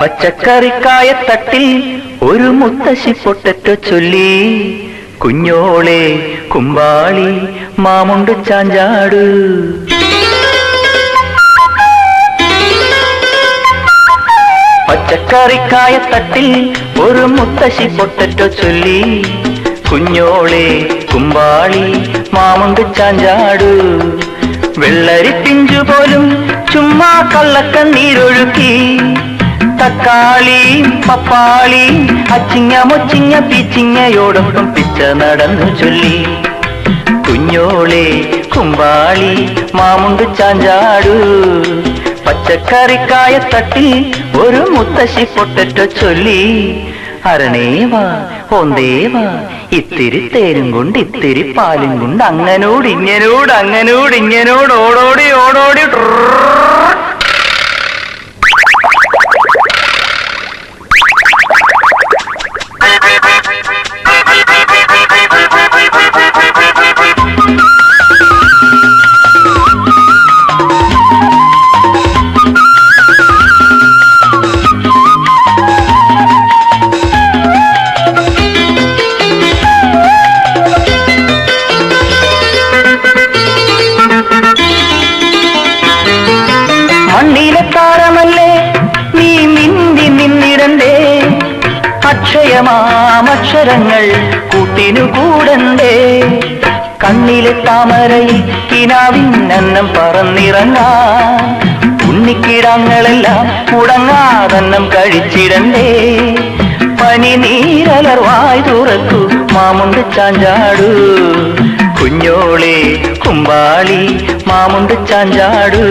പച്ചക്കറിക്കായത്തട്ടിൽ ഒരു മുത്തശ്ശി പൊട്ടറ്റ ചൊല്ലി. കുഞ്ഞോളെ കുമ്പാളി മാമുണ്ട് ചാഞ്ചാട്. പച്ചക്കറിക്കായത്തട്ടിൽ ഒരു മുത്തശ്ശി പൊട്ടറ്റ ചൊല്ലി. കുഞ്ഞോളെ കുമ്പാളി മാമുണ്ട് ചാഞ്ചാട്. വെള്ളരി പിഞ്ചു പോലും ചുമ്മാ കള്ളക്കണ്ണീരൊഴുക്കി. തക്കാളി പപ്പാളി അച്ചിങ്ങ മൊച്ചിങ്ങ പിച്ചിങ്ങയോടൊപ്പം പിച്ച നടന്നു ചൊല്ലി. കുഞ്ഞോളെ കുമ്പാളി മാമുണ്ട് ചാഞ്ചാടു. പച്ചക്കറിക്കായ തട്ടി ഒരു മുത്തശ്ശി പൊട്ടറ്റ ചൊല്ലി. അരണേവാ ഓന്തേവാ ഇത്തിരി തേരും കൊണ്ട് ഇത്തിരി പാലും കൊണ്ട് അങ്ങനോട് ഇങ്ങനോട് അങ്ങനോട് ഇങ്ങനോട് ഓടോടി ഓടോടി ട്രർ. അക്ഷയമാമക്ഷരങ്ങൾ കൂട്ടിനു കൂടണ്ടേ? കണ്ണിലെ താമരയിൽ കിനാവിന്നെന്നം പറന്നിറങ്ങാൻ ഉണ്ണിക്കിടങ്ങളെല്ലാം മുടങ്ങാതന്നം കഴിച്ചിടണ്ടേ? പനി നീരലർവായി തുറക്കൂ മാമുണ്ട് ചാഞ്ചാടു. കുഞ്ഞോളെ കുമ്പാളി മാമുണ്ട് ചാഞ്ചാടു.